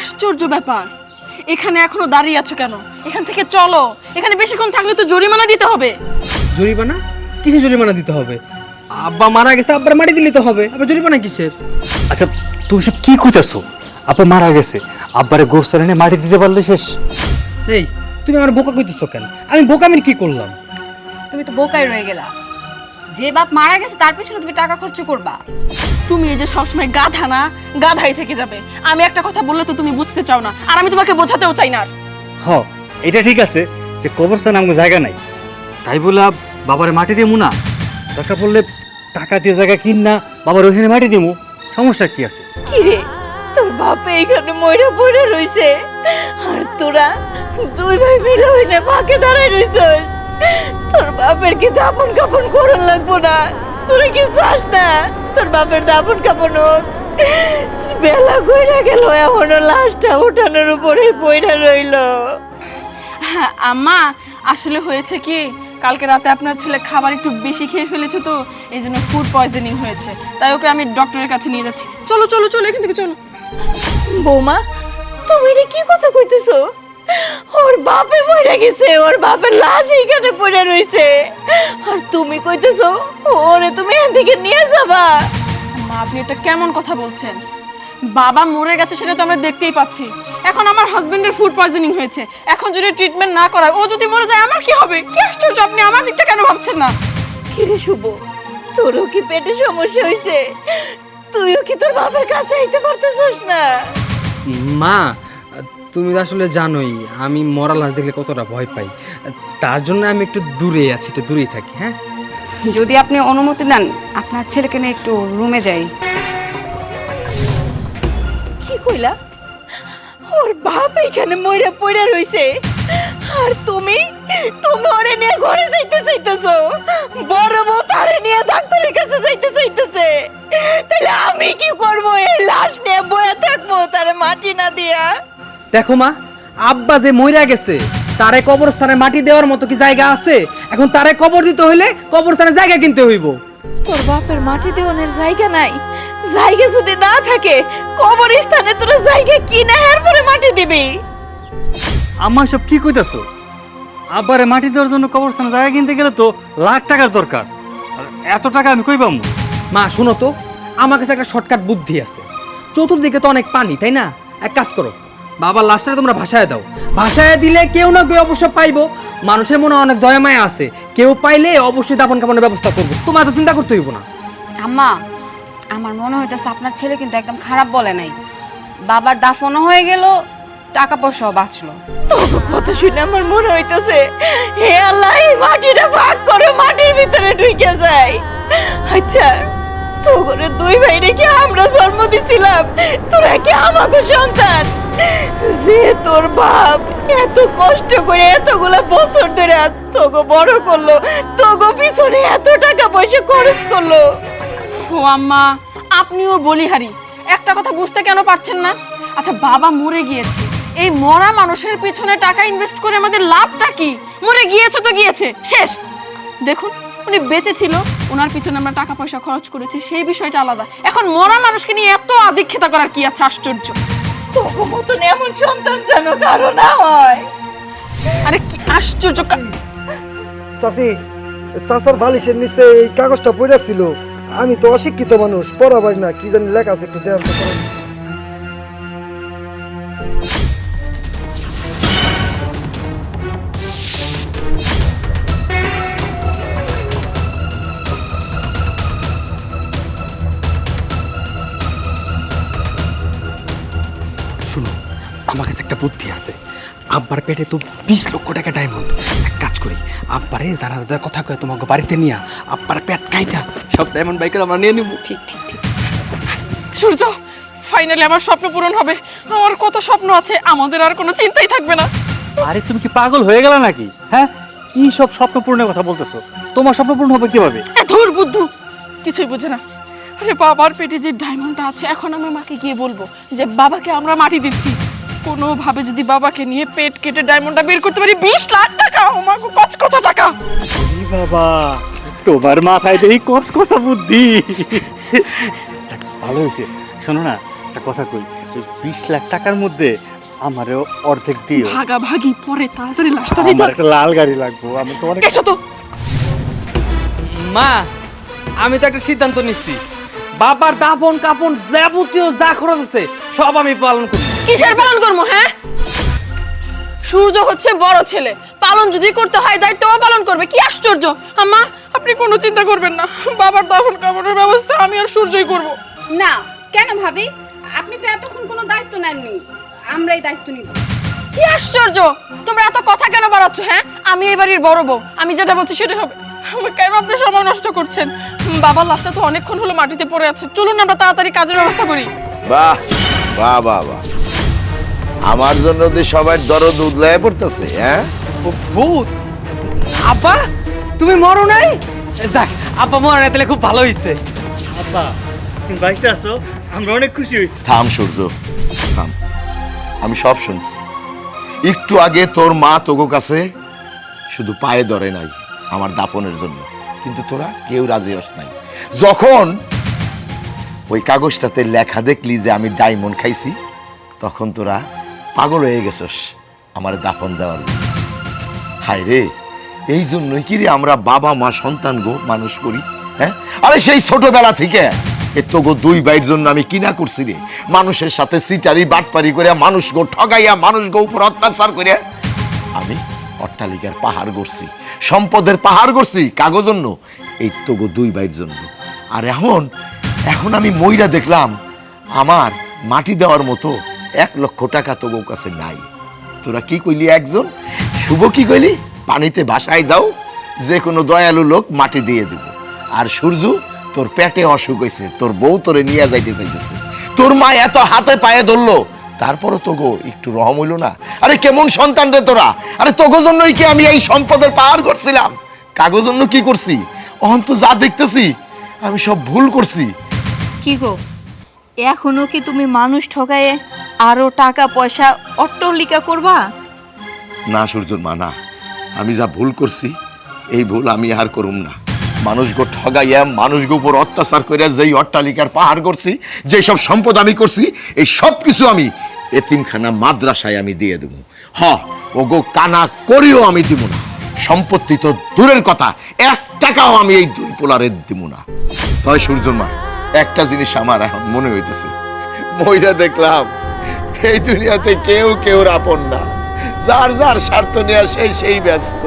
আশ্চর্য ব্যাপার। এখানে এখনও দাঁড়িয়ে আছো কেন? এখান থেকে চলো। এখানে বেশিক্ষণ থাকলে তো জরিমানা দিতে হবে। জরিমানা? কিসের জরিমানা দিতে হবে? আব্বা মারা গেছে আব্বার মাটি দিলে তো হবে। আবার জরিমানা কিসের? আচ্ছা তুমি সব কি কইতাছো? আব্বা মারা গেছে আব্বারে গোস্ত এনে মাটি দিতে পারলে শেষ। এই তুমি আমার বোকা কইতেছো কেন? আমি বোকা আমি কি করলাম? তুমি তো বোকাই রয়ে গেলা। যে বাপ মারা গেছে তার পিছনে তুমি টাকা খরচ করবা। তুমি এই যে সবসময় গাধা না গাধাই থেকে যাবে। আমি একটা কথা বললে তো তুমি বুঝতে চাও না আর আমি তোমাকে বোঝাতেও চাই না আর। হ এটা ঠিক আছে যে কবরস্থান আমাকে জায়গা নাই। তাই বলে বাবারে মাটি দিমু না। দরকার পড়লে টাকা দিয়ে জায়গা কিন না বাবার ওখানে মাটি দিমু। সমস্যা কি আছে? কি রে তোর বাপে এখানে ময়রা পড়ে রইছে। আর তোরা দুই ভাই মিলে হইনে মাকে দাঁড়ায় রইছস। তোর বাপের কি দাপন কাপন করন লাগবো না। তোরা কি চাস না? তোর বাপের দাপন কাপন হোক। বেলা কইরা গেল এখনও লাশটা উঠানোর উপরে পইরা রইল। হ্যাঁ আম্মা আসলে হয়েছে কি? কালকে রাতে আপনার ছেলে খাবার একটু বেশি খেয়ে ফেলেছে তো এই জন্য ফুড পয়জনিং হয়েছে। তাই ওকে আমি ডক্টরের কাছে নিয়ে যাচ্ছি। চলো চলো চলো এখান থেকে চলো। বৌমা তুমি এটা কি কথা কইতেছো? ওর বাপে মরে গেছে ওর বাপের লাশ এইখানে পড়ে রইছে। আর তুমি কইতেছো ওরে তুমি থেকে নিয়ে যাবা। মা আপনি এটা কেমন কথা বলছেন? বাবা মরে গেছে সেটা তো আমরা দেখতেই পাচ্ছি। এখন আমার হাজবেন্ডের ফুড পয়জনিং হয়েছে। এখন যদি ট্রিটমেন্ট না করায় ও যদি মরে যায় আমার কি হবে? কি আশ্চর্য আপনি আমার দিকটা কেন ভাবছেন না? কিরে শুভ তোরও কি পেটে সমস্যা হয়েছে তুইও কি তোর বাবার কাছে আইতে পারতেছিস না? মা তুমি তো আসলে জানোই আমি মরা লাশ দেখলে কতটা ভয় পাই। তার জন্য আমি একটু দূরে আছি একটু দূরেই থাকি হ্যাঁ? যদি আপনি অনুমতি দেন আপনার ছেলেকে নিয়ে একটু রুমে যাই। কি কইলা? ওর বাপ এখানে মইরা পইরা রইছে। আর তুমি? তুমি ওরে নিয়ে ঘরে যাইতে চাইতেছো। বড় বউ তারে নিয়ে ডাক্তারের কাছে যাইতে চাইতেছে। তাহলে আমি কি করব? এই লাশ নিয়ে বয়ে থাকব তারে মাটি না দিয়া। দেখো মা আব্বা যে মইরা গেছে তারে কবরস্থানে মাটি দেওয়ার মতো কি জায়গা আছে? এখন তারে কবর দিতে হইলে কবরস্থানে জায়গা কিনতে হইব। তোর বাপের মাটি দেওয়ানের জায়গা নাই। জায়গা যদি না থাকে কবরস্থানে তোর জায়গা কিনে এরপরে মাটি দিবি। আম্মা সব কি কইতাছো? আব্বারে মাটি দেওয়ার জন্য কবরস্থানে জায়গা কিনতে গেলে তো লাখ টাকার দরকার। আর এত টাকা আমি কই পাবো মা শুনো তো আমার কাছে একটা শর্টকাট বুদ্ধি আছে। চতুর্দিকে তো অনেক পানি তাই না? এক কাজ করো বাবার লাশটা তোমরা ভাসায় দাও। ভাসায় দিলে কেউ না কেউ অবশ্য পাইবো। মানুষের মনে অনেক দয়া মায়া আছে। কেউ পাইলে অবশ্যই দাপন কাপনের ব্যবস্থা করব। তোমার তো চিন্তা করতে হইব না। আম্মা আমার মনে হইতেছে আপনার ছেলে কিন্তু একদম খারাপ বলে নাই। বাবার দাফনও হয়ে গেল টাকা পয়সাও বাঁচলো। কথা শুনে আমার মনে হইতেছে হে আল্লাহ এই মাটিটা ভাগ করে মাটির ভিতরে ঢুকে যায়। আচ্ছা তো করে দুই ভাই রেখে আমরা জন্ম দিছিলাম। তোরা কি আমাকে সন্তান? যে তোর বাপ এত কষ্ট করে এতগুলা বছর ধরে তোকে বড় করল তোকে পিছনে এত টাকা পয়সা খরচ করল। ও আম্মা, আপনিও বলিহারি। একটা কথা বুঝতে কেন পারছেন না? আচ্ছা বাবা মরে গিয়েছে। এই মরা মানুষের পিছনে টাকা ইনভেস্ট করে আমাদের লাভটা কি? মরে গিয়েছে তো গিয়েছে। শেষ। দেখুন, উনি বেঁচে ছিল। ওনার পিছনে আমরা টাকা পয়সা খরচ করেছি সেই বিষয়টা আলাদা। এখন মরা মানুষকে নিয়ে এত আদিক্ষেতা করার কি আছে? আশ্চর্য। মতন এমন সন্তান যেন কারও না হয়। আরে কি আশ্চর্য কা- চাচি চাচার বালিশের নিচে এই কাগজটা পড়ে ছিল আমি তো অশিক্ষিত মানুষ পড়াবার না কি জানি লেখা আছে একটু দেন শুনো আমার কাছে একটা বুদ্ধি আছে। আব্বার পেটে তো বিশ লক্ষ টাকা ডায়মন্ড এক কাজ করি আব্বারে দাদা কথা কয়ে তোমাকে বাড়িতে নিয়া আব্বার পেট কাইটা সব ডায়মন্ড বাইকের আমরা নিয়ে নিব। ঠিক ঠিক ঠিক। সূর্য ফাইনালি আমার স্বপ্ন পূরণ হবে। আমার কত স্বপ্ন আছে আমাদের আর কোনো চিন্তাই থাকবে না। আরে তুমি কি পাগল হয়ে গেল নাকি? হ্যাঁ? কি সব স্বপ্ন পূরণের কথা বলতেছো? তোমার স্বপ্ন পূরণ হবে কীভাবে? ধুর বুদ্ধু কিছুই বুঝে না। আরে বাবার পেটে যে ডায়মন্ডটা আছে এখন আমি মাকে গিয়ে বলব যে বাবাকে আমরা মাটি দিচ্ছি। কোনোভাবে যদি বাবাকে নিয়ে পেট কেটে ডায়মন্ডটা বের করতে পারি বিশ লাখ টাকা আমার কচ কত টাকা। বাবা তোমার মাথায় দেখি কস কষা বুদ্ধি। ভালো হয়েছে। শোনো না একটা কথা কই বিশ লাখ টাকার মধ্যে আমারও অর্ধেক দিও। ভাগা ভাগি পরে তাড়াতাড়ি লাশটা আমার একটা লাল গাড়ি লাগবো আমি তোমার এসো তো। মা আমি তো একটা সিদ্ধান্ত নিচ্ছি। বাবার দাপন কাপন যাবতীয় যা খরচ আছে সব আমি পালন করি কিসের পালন করব হ্যাঁ? সূর্য হচ্ছে বড় ছেলে। পালন যদি করতে হয় দায়িত্বও পালন করবে। কি আশ্চর্য। আম্মা আপনি কোনো চিন্তা করবেন না। বাবার দাফন কাপড়ের ব্যবস্থা আমি আর সূর্যই করব। না কেন ভাবি? আপনি তো এতক্ষণ কোনো দায়িত্ব নেননি। আমরাই দায়িত্ব নিব। কি আশ্চর্য! তোমরা এত কথা কেন বাড়াচ্ছ হ্যাঁ? আমি এই বাড়ির বড় বউ। আমি যেটা বলছি সেটাই হবে। আমার কেন আপনি সময় নষ্ট করছেন। বাবার লাশটা তো অনেকক্ষণ হলো মাটিতে পড়ে আছে। চলুন আমরা তাড়াতাড়ি কাজের ব্যবস্থা করি। বাহ বাহ বাহ বাহ। আমার জন্য তো সবাই দরদ উদলায় পড়তেছে হ্যাঁ? ভূত! আব্বা তুমি মরো নাই? যাক আব্বা মরে নাই তাহলে খুব ভালো হয়েছে আব্বা তুমি বাইতে আসো আমরা অনেক খুশি হয়েছি থাম সূর্য থাম। আমি সব শুনছি। একটু আগে তোর মা তোগো কাছে শুধু পায়ে ধরে নাই আমার দাপনের জন্য। কিন্তু তোরা কেউ রাজি হস নাই। যখন ওই কাগজটাতে লেখা দেখলি যে আমি ডায়মন্ড খাইছি, তখন তোরা পাগল হয়ে গেছস আমার দাফন দেওয়ার। হায় রে, এই জন্যই কি রে আমরা বাবা, মা, সন্তান গো মানুষ করি হ্যাঁ? আরে সেই ছোটবেলা থেকে এ তো গো দুই বাইর জন্য আমি কিনা করছি রে? মানুষের সাথে সিটারি, বাটপারি করে মানুষ গো ঠগাইয়া, মানুষ গো উপর অত্যাচার করে আমি অট্টালিকার পাহাড় গড়ছি। সম্পদের পাহাড় করছি কাগজ জন্য এই তো গো দুই বাইর জন্য। আর এখন এখন আমি ময়রা দেখলাম, আমার মাটি দেওয়ার মতো এক লক্ষ টাকা তো গো কাছে নাই। তোরা কি কইলি একজন? শুভ কি কইলি? পানিতে ভাসাই দাও, যে কোনো দয়ালু লোক মাটি দিয়ে দেব। আর সূর্য, তোর পেটে অসুখ হয়েছে তোর বউ তোরে নিয়ে যাইতে চাইতেছে। তোর মা এত হাতে পায়ে ধরলো তারপরও তো গো একটু রহম হইল না? আরে কেমন সন্তান রে তোরা? আরে তোগো জন্যই কি আমি এই সম্পদের পাহাড় করছিলাম? কাগজ জন্য কি করছি? অহন তো যা দেখতেছি আমি সব ভুল করছি। কি গো? এখনও কি তুমি মানুষ ঠকায়ে আরও টাকা পয়সা অট্টলিকা করবা? না সূর্যর মা না। আমি যা ভুল করছি এই ভুল আমি আর করুম না। মানুষ গো ঠগাইয়া মানুষ গো উপর অত্যাচার করিয়া যেই অট্টালিকার পাহাড় করছি যেই সব সম্পদ আমি করছি এই সব কিছু আমি এতিমখানা মাদ্রাসায় আমি দিয়ে দেবো। হ ও গো কানা করিও আমি দিব না। সম্পত্তি তো দূরের কথা, এক টাকাও আমি এই দুই পোলারে দিব না। তবে সূর্যর মা, একটা জিনিস আমার এখন মনে হইতেছে। মহিলা দেখলাম, এই দুনিয়াতে কেউ কেউ আপন না। যার যার স্বার্থ নেওয়া সেই সেই ব্যস্ত।